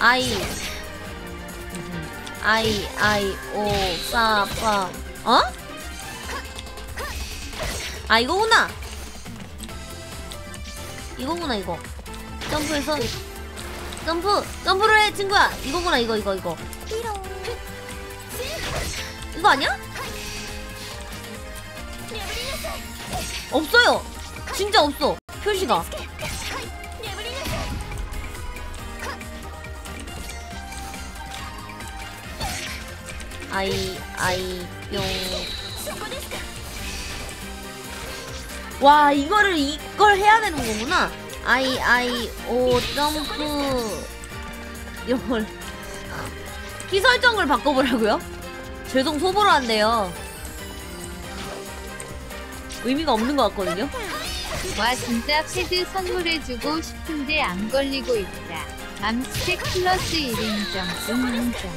아이. 아이 아이 오사파 어? 아 이거구나. 이거구나 이거. 점프해서. 점프 점프를 해 친구야. 이거구나 이거 이거 이거. 이거 아니야? 없어요. 진짜 없어. 표시가 아이 아이 뿅와 이거를 이걸 해야 되는 거구나. 아이 아이 오 점프. 이걸. 키 설정을 바꿔보라고요? 죄송 소보로 한대요. 의미가 없는 것 같거든요. 와 진짜 패드 선물해주고 싶은데 안 걸리고 있다. 암스텍 플러스 1인정, 응인정.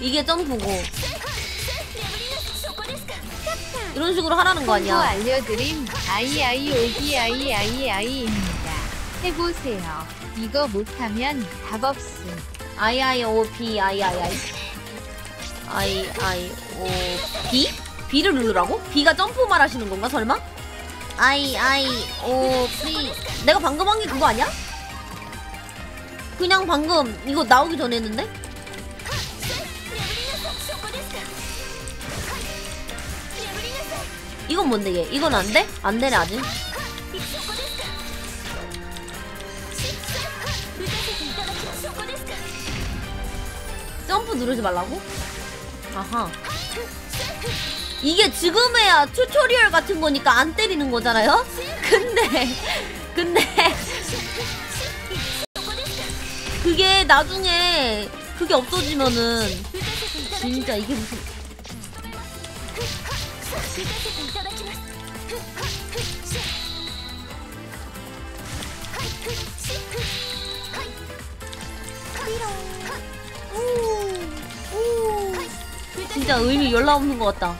이게 점프고 이런 식으로 하라는 거 아니야 알려드림 아이아이 오기 아이아이아이입니다. 해보세요. 이거 못하면 답 없음. 아이 아이 오비 아이 아이 아이 아이 아이 오 비? 비를 누르라고? 비가 점프 말하시는 건가 설마? 아이 아이 오비 내가 방금 한 게 그거 아니야? 그냥 방금 이거 나오기 전에 했는데? 이건 뭔데 얘? 이건 안 돼? 안 되네 아직 점프 누르지 말라고? 아하 이게 지금에야 튜토리얼 같은 거니까 안 때리는 거잖아요? 근데 근데 그게 나중에 그게 없어지면은 진짜 이게 무슨 진짜 의미 열나 없는 것 같다.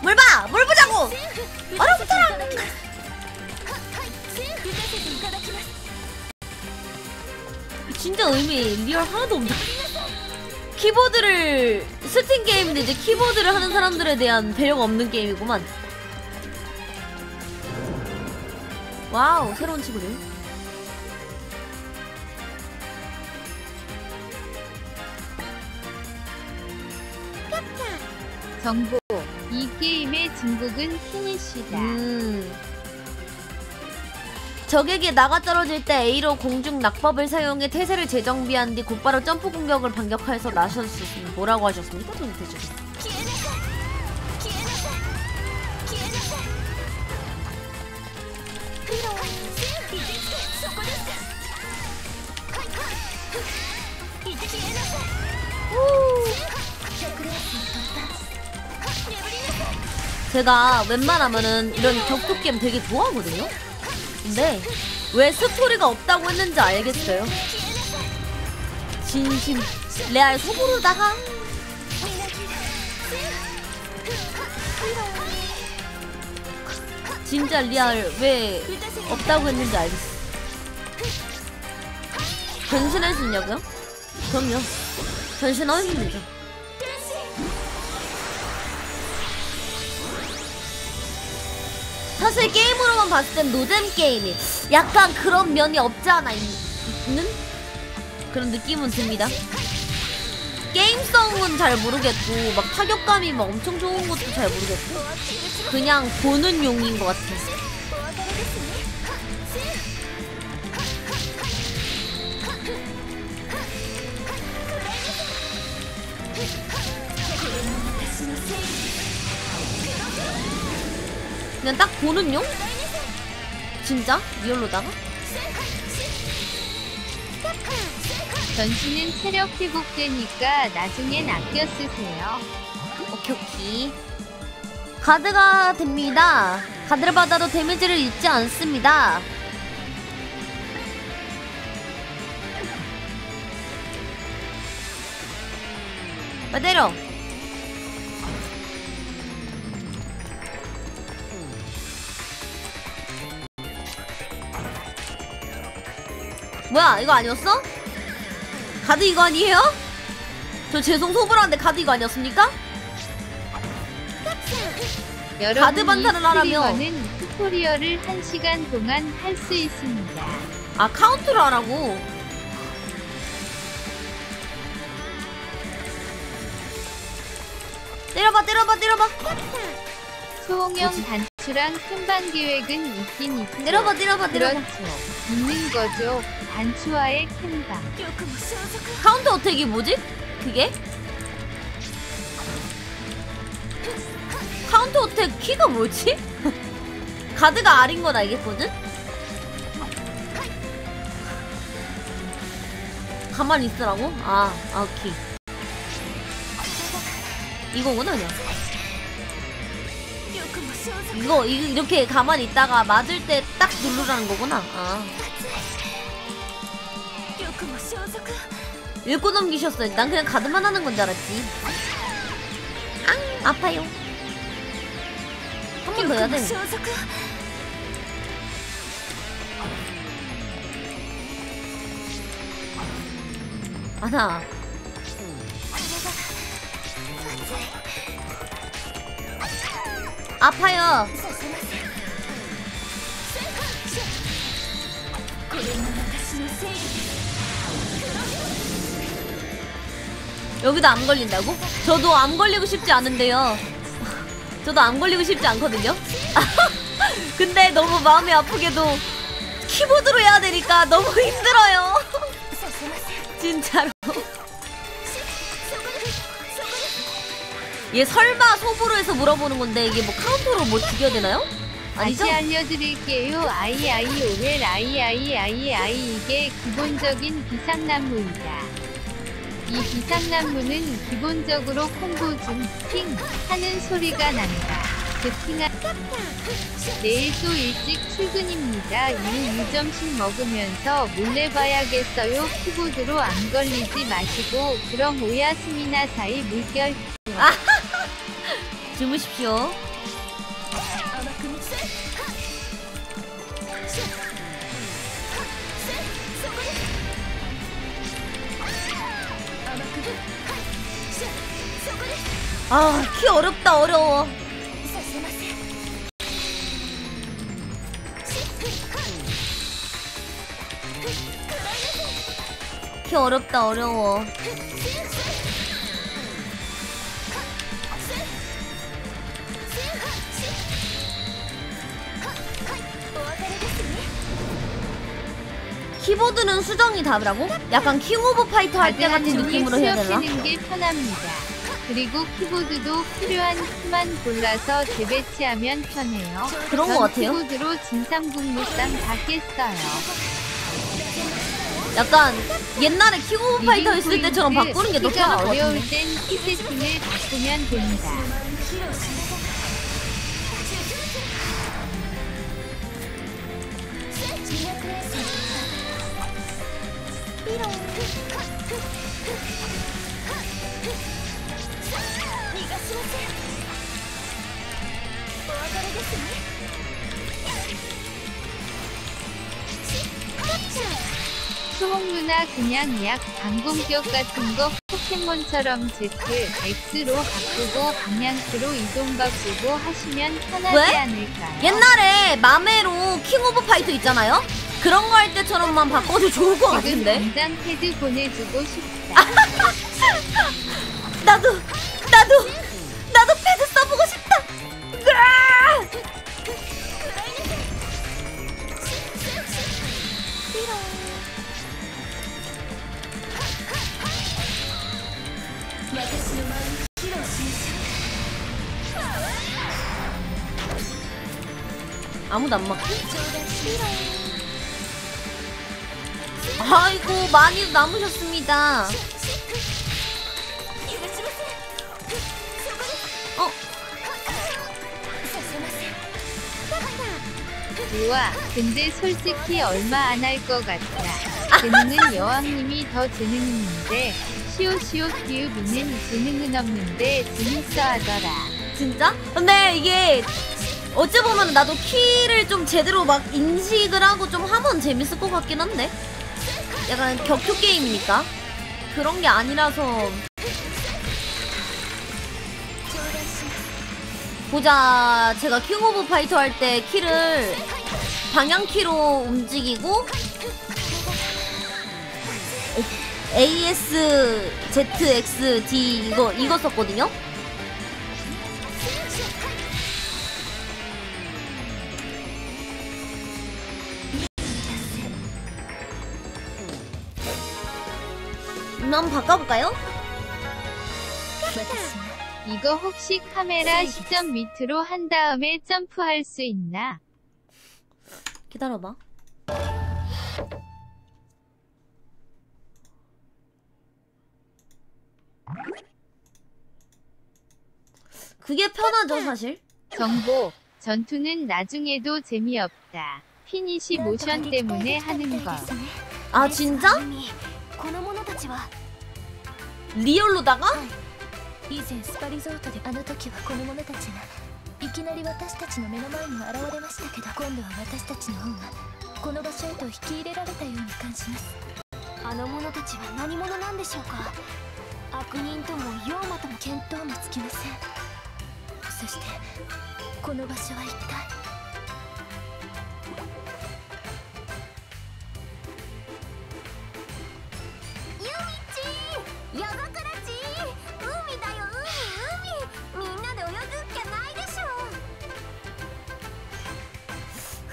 뭘 봐! 뭘 보자고! 얼어붙어라! 진짜 의미 리얼 하나도 없다. 키보드를 스팀 게임인데 이제 키보드를 하는 사람들에 대한 배려가 없는 게임이구만. 와우 새로운 친구들. 정보. 이 게임의 중국은 피니쉬다. 음. 적에게 나가 떨어질 때 A로 공중 낙법을 사용해 태세를 재정비한 뒤 곧바로 점프 공격을 수 있습니다. 뭐라고 하셨습니까? 도대체. 제가 웬만하면은 이런 격투 게임 되게 좋아하거든요. 근데 왜 스토리가 없다고 했는지 알겠어요. 진심 레알 소보로다가 진짜 리얼 왜 없다고 했는지 알겠어. 변신할 수 있냐고요? 그럼요. 수 있죠. 사실 게임으로만 봤을 땐 노잼 게임이 약간 그런 면이 없지 않아 있, 는 그런 느낌은 듭니다. 게임성은 잘 모르겠고 막 타격감이 막 엄청 좋은 것도 잘 모르겠고 그냥 보는 용인 것 같아. 그냥 딱 보는 용? 진짜? 리얼로다가? 변신은 체력 회복되니까 나중엔 아껴 쓰세요. 오케이 오케이 가드가 됩니다 가드를 받아도 데미지를 입지 않습니다 때려 뭐야 이거 아니었어? 가드 이거 아니에요? 저 죄송 소불한데 가드 이거 아니었습니까? 가드 반사를 하라며. 스트리머는 튜토리얼을 1시간 동안 할 수 있습니다. 아 카운트를 하라고 때려봐 때려봐 때려봐 뭐지? 단추랑 큰반 계획은 있긴 있죠. 때려봐 때려봐 때려봐 그렇죠. 있는 거죠. 단추와의 캔방. 카운터 어택이 뭐지? 그게? 카운터 어택 키가 뭐지? 가드가 R인 건 알겠거든? 가만히 있으라고? 아, 아 오케이 이거구나 그냥 이거 이- 이렇게 가만히 있다가 맞을 때 딱 누르라는 거구나 아 읽고 넘기셨어요. 난 그냥 가드만 하는 건 줄 알았지. 앙 아파요. 한 번 더 해야 돼. 아나. 아파요. 여기도 암 걸린다고? 저도 암 걸리고 싶지 않은데요. 저도 암 걸리고 싶지 않거든요. 근데 너무 마음이 아프게도 키보드로 해야 되니까 너무 힘들어요. 진짜로. 얘 설마 소부로 해서 물어보는 건데 이게 뭐 카운터로 뭐 죽여야 되나요? 아니죠? 다시 알려드릴게요. 아이 아이오엘 아이 아이 아이 아이 이게 기본적인 비상난무이다. 이 비상난무는 기본적으로 콤보 중 핑 하는 소리가 난다. 그 핑하 내일 또 일찍 출근입니다. 이후 유점심 먹으면서 몰래 봐야겠어요. 키보드로 안 걸리지 마시고 그럼 오야스미나 사이 물결 주무십시오. 아, 키 어렵다, 어려워. 키 어렵다, 어려워. 키보드는 수정이 답이라고? 약간 킹 오브 파이터 할 때 같은 느낌으로 해야 되나? 게 편합니다. 그리고 키보드도 필요한 키만 골라서 재배치하면 편해요. 그런 전것 같아요. 키보드로 진상국무쌈 다 깼어요. 약간 옛날에 킹 오브 파이터 있을 때처럼 바꾸는 게 더 편할 것 어려울 같은데. 땐키 세팅을 바꾸면 됩니다. 수홍 누나 그냥 약 방공격 같은 거 포켓몬처럼 Z, X로 바꾸고 방향키로 이동 바꾸고 하시면 편하지 왜? 않을까요? 옛날에 맘에로 킹 오브 파이터 있잖아요? 그런 거 할 때처럼만 바꿔도 좋을 것 같은데? 당장 패드 보내주고 싶다. 나도, 나도, 나도 패드 써보고 싶다! 으아! 아무도 안 막. 아이고 많이 남으셨습니다. 어? 우와, 근데 솔직히 얼마 안 할 것 같다. 재능은 여왕님이 더 재능 있는데 시오시오 기우비는 재능은 없는데 재밌어 하더라. 진짜? 근데 이게 어찌 보면 나도 키를 좀 제대로 막 인식을 하고 좀 하면 재밌을 것 같긴 한데. 약간 격투 게임이니까? 그런 게 아니라서. 보자. 제가 킹 오브 파이터 할 때 키를 방향키로 움직이고 AS, ZX, D 이거 이거 썼거든요. 한번 바꿔볼까요? 이거 혹시 카메라 시점 밑으로 한 다음에 점프할 수 있나? 기다려봐. 그게 편하죠, 사실. 정보, 전투는 나중에도 재미없다. 피니시 모션 때문에 하는 거. 아, 진짜? この者たちは 리얼로다가? 以前スパリゾートであの時はこの者たちがいきなり私たちの目の前に現れましたけど今度は私たちの方がこの場所へと引き入れられたように感じますあの者たちは何者なんでしょうか悪人とも妖魔とも見当もつきませんそしてこの場所は一体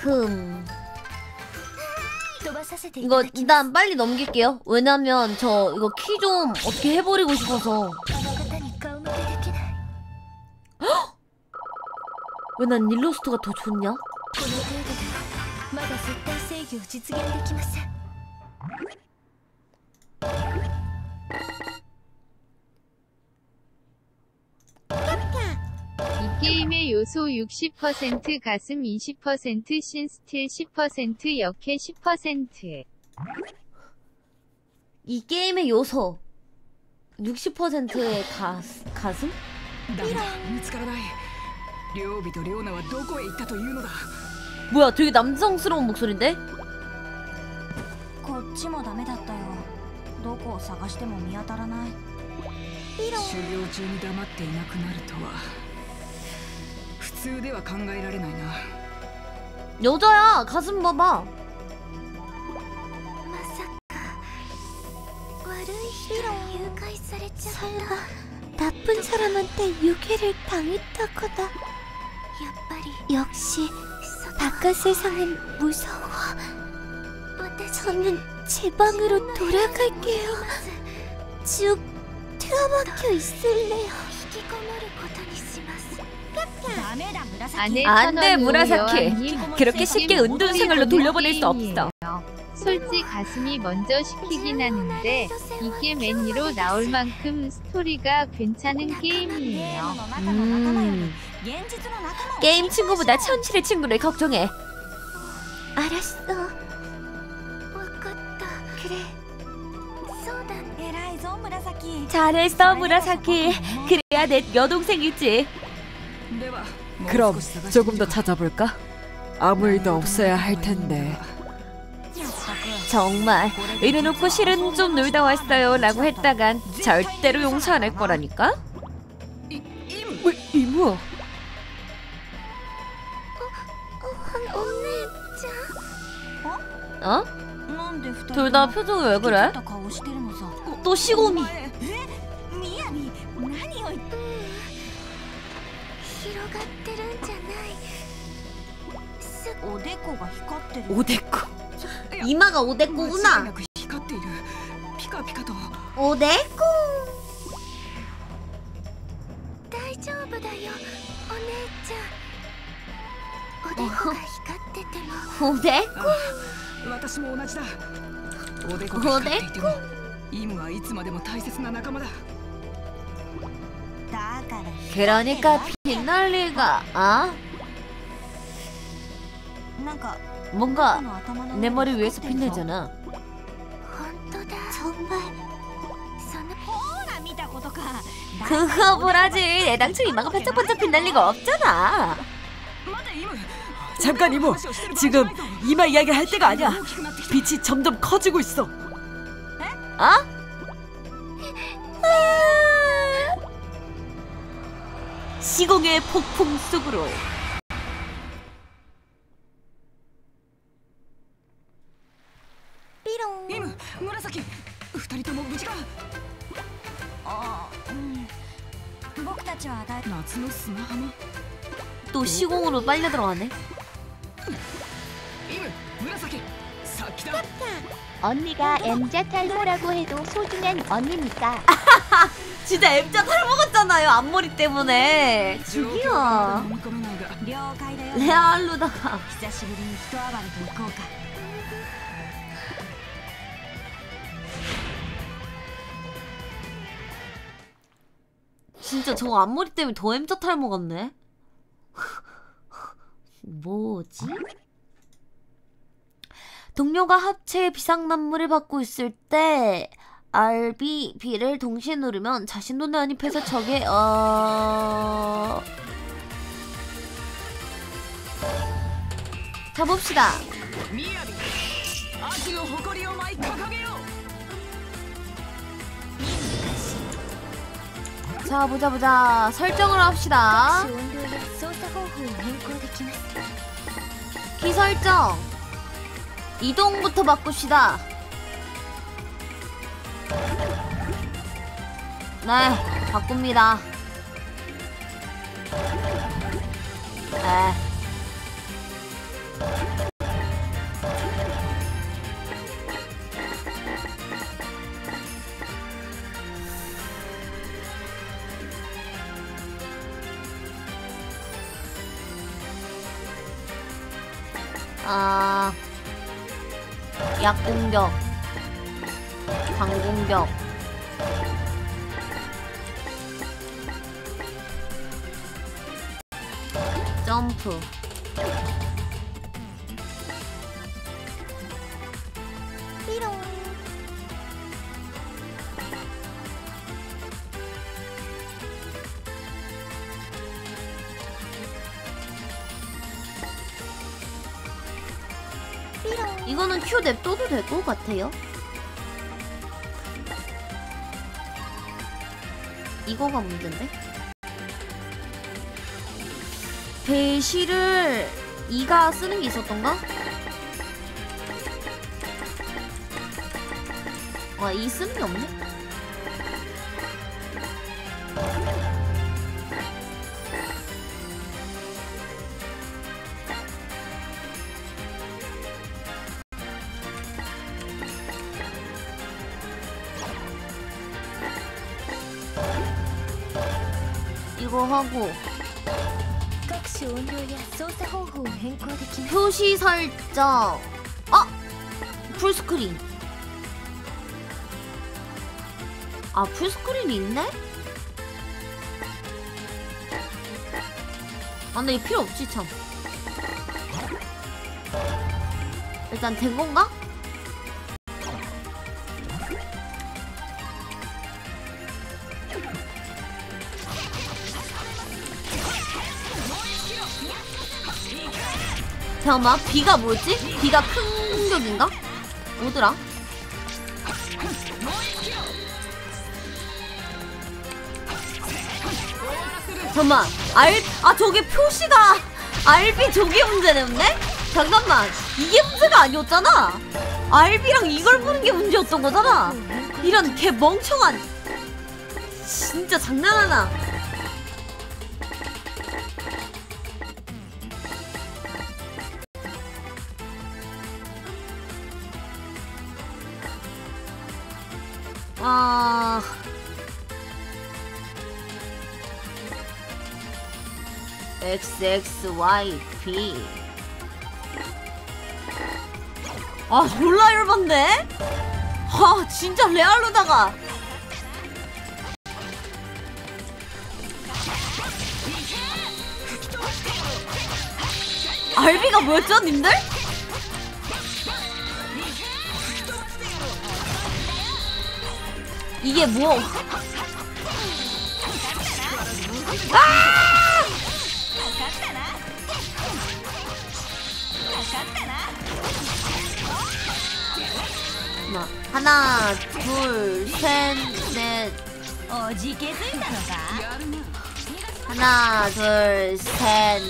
흠. 이거 일단 빨리 넘길게요. 왜냐면 저 이거 키 좀 어떻게 해버리고 싶어서. 왜 난 일로스트가 더 좋냐? 게임의 요소 60% 가슴 20% 신스틸 10% 역해 10% 이 게임의 요소 60%의 가, 가슴? ダメだ見つからない両備と両名はどこへ行ったというのだ 뭐야 되게 남성스러운 목소리인데? こっちもダメだったよどこを探しても見当たらない修行中に黙っていなくなるとは普 通では考えられないな 여자야 가슴 봐봐 まさか悪い人に誘拐されちゃった 나쁜 사람한테 유괴를 당했다거나 やっぱり 역시 바깥 세상은 무서워 私 저는 제 방으로 돌아갈게요 쭉 틀어박혀 있을래요 안돼 아, 무라사키. 그렇게 쉽게 은둔생활로 돌려보낼 수 없어. 솔직 가슴이 먼저 시키긴 하는데 이게 맨이로 나올 만큼 스토리가 괜찮은 게임이에요. 음. 게임 친구보다 천칠의 친구를 걱정해. 알았어. 그래. 잘했어 무라사키. 그래야 내 여동생이지. 그럼 조금 더 찾아볼까? 아무 일도 없어야 할 텐데. 정말 의리 놓고 실은 좀 놀다 왔어요 라고 했다간 절대로 용서 안 할 거라니까? 이... 이모 어? 어, 어? 둘 다 표정이 왜 그래? 또 시고미 こが光ってる 오데코 이마가 間違い 오데코구나 なく光っているピカピカと 오데코 大丈夫だよお姉ちゃんおでこが光ってても 오데코 あ私も同じだおでこが光っていてもイムはいつまでも大切な仲間だだから 그러니까 빛날리가 아 なんか 뭔가 내 머리 위에서 빛내잖아. 그거 보라지. 애당초 이마가 반짝반짝 빛날 리가 없잖아. 잠깐 이모. 지금 이마 이야기를 할 때가 아니야. 빛이 점점 커지고 있어. 어? 시공의 폭풍 속으로 二人とも無事かあうん僕たちはだい夏の砂浜 또 시공으로 빨려 들어가네 イム紫さっきだ 언니가 M자 탈모라고 해도 소중한 언니니까 진짜 M자 탈먹었잖아요 앞머리 때문에 状況 죽이야 は飲み込めないが了解だよ 레알루다가 진짜 저거 앞머리 때문에 더 M자 탈먹었네. 뭐지? 동료가 합체 비상난물을 받고 있을 때 R, B, B를 동시에 누르면 자신 눈에 안입해서 적의 어... 자 봅시다 자 보자 보자. 설정을 합시다. 키 설정. 이동부터 바꿉시다. 네 바꿉니다. 네. 아, 약공격, 강공격, 점프, 같아요. 이거가 문제인데? 배시를 이가 쓰는 게 있었던가? 아, 이 쓰는 게 없네? 하고 표시 설정 아! 풀스크린 아 풀스크린 있네? 아 근데 필요 없지 참 일단 된 건가? 잠깐만 비가 뭐였지? 비가 큰 공격인가? 뭐더라? 잠깐만 알.. 아 저게 표시가 RB 저게 문제였네? 잠깐만 이게 문제가 아니었잖아 RB랑 이걸 보는 게 문제였던 거잖아 이런 개 멍청한 진짜 장난하나 XXYP 아 졸라 열받네? 아 진짜 레알로다가. 알비가 뭐였죠 님들? 이게 뭐 잠깐만 하나 둘셋넷. 하나 둘셋.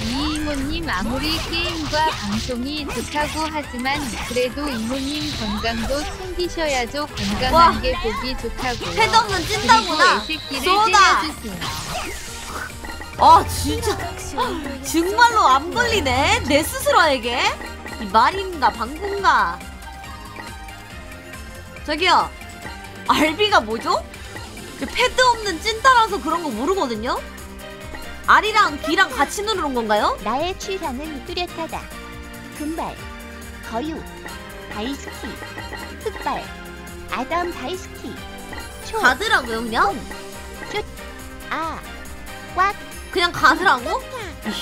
이이모님 아무리 게임과 방송이 좋다고 하지만 그래도 이모님 건강도 챙기셔야죠. 건강한 와. 게 보기 좋다고. 패드 없는 찐다구나. 쏘다. 아 진짜. 정말로 안 걸리네. 내 스스로에게. 이 말인가 방군가. 저기요. 알비가 뭐죠? 저 패드 없는 찐따라서 그런 거 모르거든요. R이랑 B랑 같이 누르는 건가요? 나의 취향은 뚜렷하다. 금발, 거유, 다이스키, 흑발, 아담 다이스키, 초, 가드라고요, 그냥? 아, 꽉, 그냥 가드라고?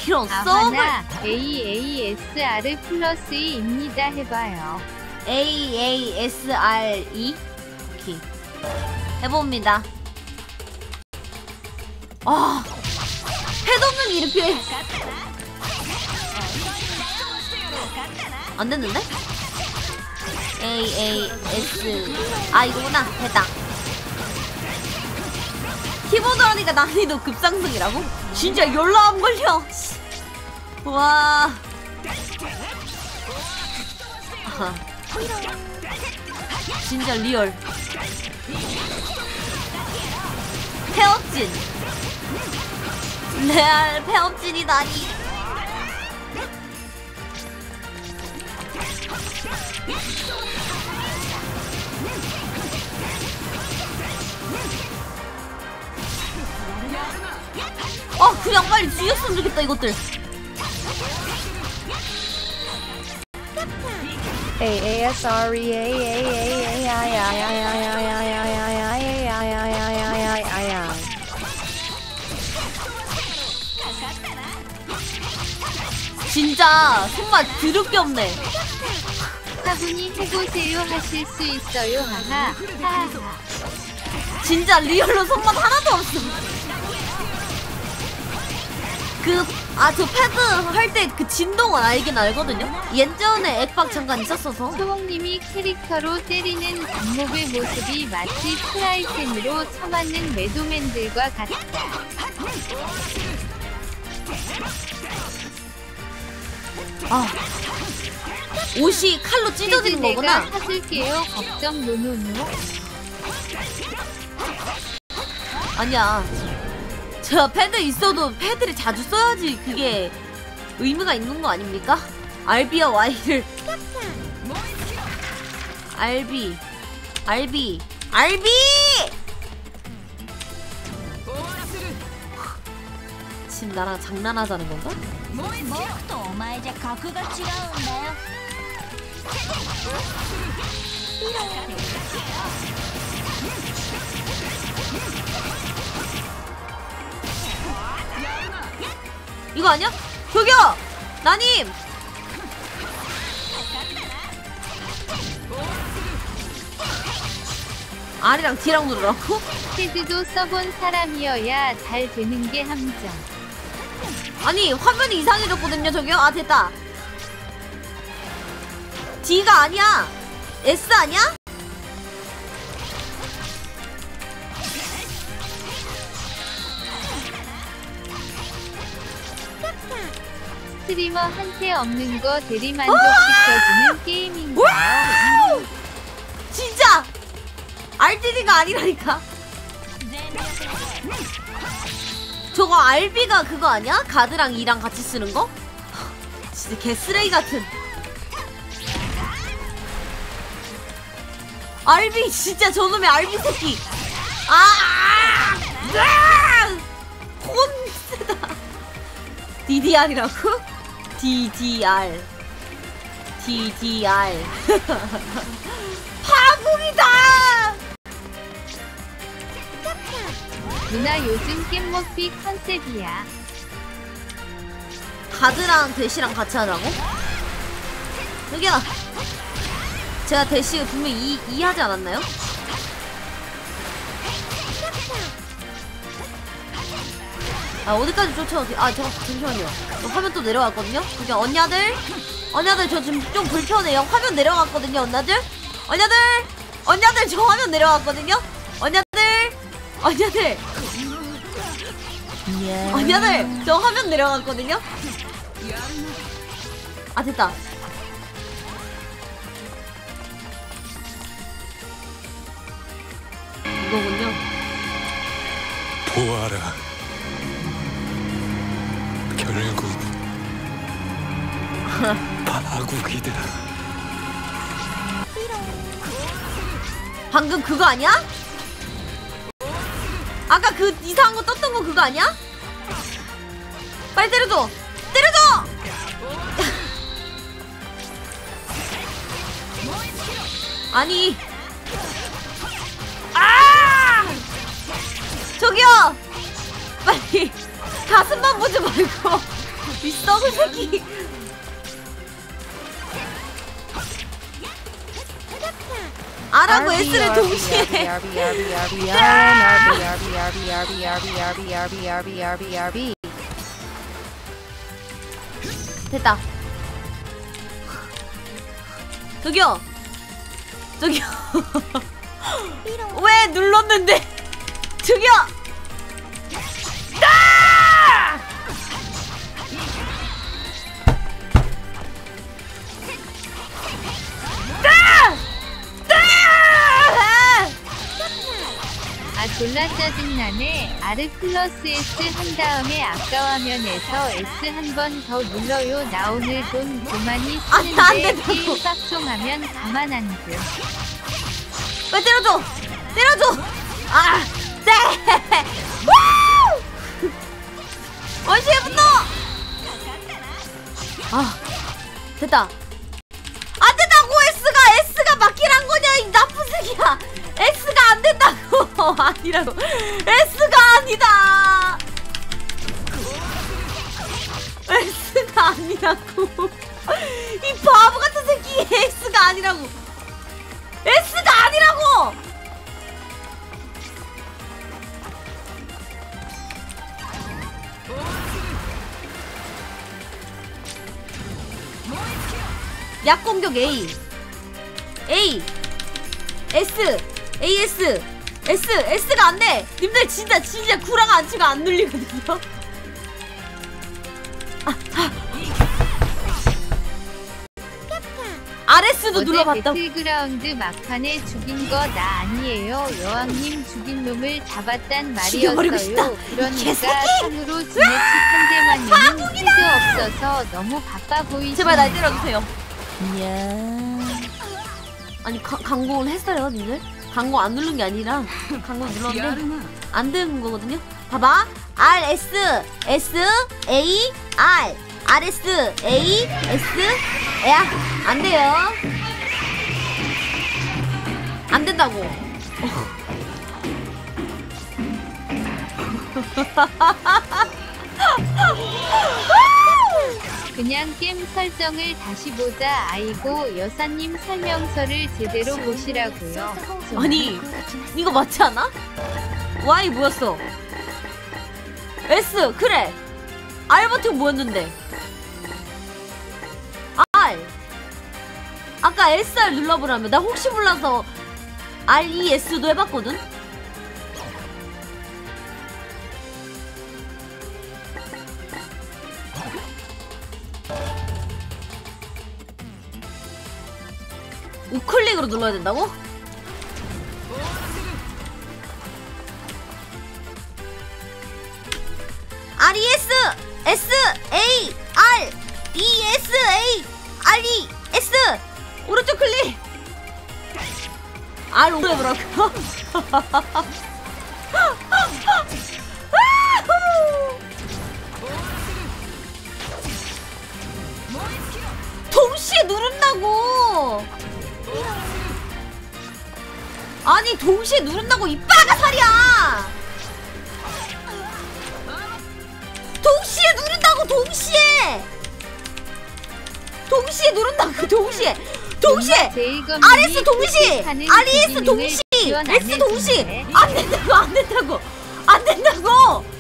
이런 썸을 아하나 AASR 플러스 입니다 해봐요. A A S R E 오케이 해봅니다. 아 패드 없는 이렇게 안 됐는데? A A S 아 이거구나 됐다. 키보드 하니까 난이도 급상승이라고? 진짜 열로 안 걸려. 씨. 와. 진짜 리얼. 폐업진. 레알 폐업진이다니. 아 그냥 빨리 죽였으면 좋겠다 이것들. 진짜 손맛 드럽게 없네. 차분히 해보세요 하실 수 있어요 하하 하하 진짜 리얼로 손맛 하나도 없어. 그, 아, 저 패드 할 때 그 진동은 알긴 알거든요? 예전에 액박 잠깐 있었어서. 소홍님이 캐릭터로 때리는 장목의 모습이 마치 프라이팬으로 쳐맞는 매도맨들과 같다. 아. 옷이 칼로 찢어지는 거구나. 내가 사줄게요. 걱정 노노노. 아니야. 저 패드 있어도 패드를 자주 써야지 그게 의미가 있는 거 아닙니까? RB와 Y를. RB RB RB 지금 나랑 장난하자는 건가? 거 아니야? 저기요! 나님! R이랑 D랑 누르라고? 패드도 써본 사람이어야 잘 되는 게 함정. 아니 화면이 이상해졌거든요 저기요 아 됐다 D가 아니야 S 아니야? 스트리머한테 없는 거 대리만족시켜주는 게임인가요? 진짜 RDD가 아니라니까 저거 RB가 그거 아니야? 가드랑 E랑 같이 쓰는 거? 진짜 개쓰레기 같은 RB 진짜 저놈의 RB 새끼 아! 아! 혼 세다 DDR이라고? DDR DDR 파국이다! 누나 요즘 깻먹비 컨셉이야. 가드랑 대시랑 같이 하자고? 여기요. 제가 대시 분명 이, 이 하지 않았나요? 아 어디까지 쫓아오지? 아 잠깐 잠시만요. 저 화면 또 내려왔거든요. 그냥 언니들 언니들 저 지금 좀 불편해요. 화면 내려갔거든요, 언니들. 언니들, 언니들 저 화면 내려갔거든요. 언니들, 언니들, 언니들 저 화면 내려갔거든요. 아 됐다. 이거군요. 보아라. 파국이다. 방금 그거 아니야? 아까 그 이상한 거 떴던 거 그거 아니야? 빨리 때려줘! 때려줘! 아니 아! 저기요! 빨리 가슴만 보지 말고 이 썩은 새끼 아라고 S를 동시에 됐다. 저기요. 저기요. 왜 눌렀는데? 저기요. 졸라 짜증나네. 아르 플러스 S 한 다음에 아까 화면에서 S 한 번 더 눌러요. 나 오늘 돈 그만이 아, 안 쓰는데 된다고. 게임 빡종하면 가만 안 둬. 빨리 때려줘! 때려줘! 아! 네! 우! 원시의 분노! 아, 됐다. 아니라고. S가 아니다! S가 아니라고. 이 바보 같은 새끼, S가 아니라고. S가 아니라고! 약 공격 A A S AS S S가 안 돼 님들 진짜 진짜 구랑 안 치고 안 눌리거든요 RS도 어제 눌러봤다 배틀그라운드 막판에 죽인 거 나 아니에요. 여왕님 죽인 놈을 잡았단. 말이었어요. 그러니까! 상으로 지네치 상대만님은 헤드 없어서 너무 바빠 보이시네요. 제발 날 때려주세요. 아니 가, 강공을 했어요, 니들? 강공 안 누른 게 아니라 강공 눌렀는데 야르마 안 되는 거거든요. 봐봐, R S S A R R S A S 야안 돼요. 안 된다고. 그냥 게임 설정을 다시 보자. 아이고 여사님 설명서를 제대로 보시라고요. 아니 이거 맞지 않아? Y 뭐였어? S 그래 R 버튼 뭐였는데? R 아까 SR 눌러보라며 나 혹시 몰라서 R E S도 해봤거든? 우클릭으로 눌러야 된다고? R E S S A R E S A R E S. 오른쪽 클릭. R 오래 보라고. 동시에 누른다고 아니 동시에 누른다고 이 빠가살이야! 동시에 누른다고 동시에! 동시에 누른다고 동시에! 동시에! RS 동시! RES 동시! S 동시! 안 된다고 안 된다고! 안 된다고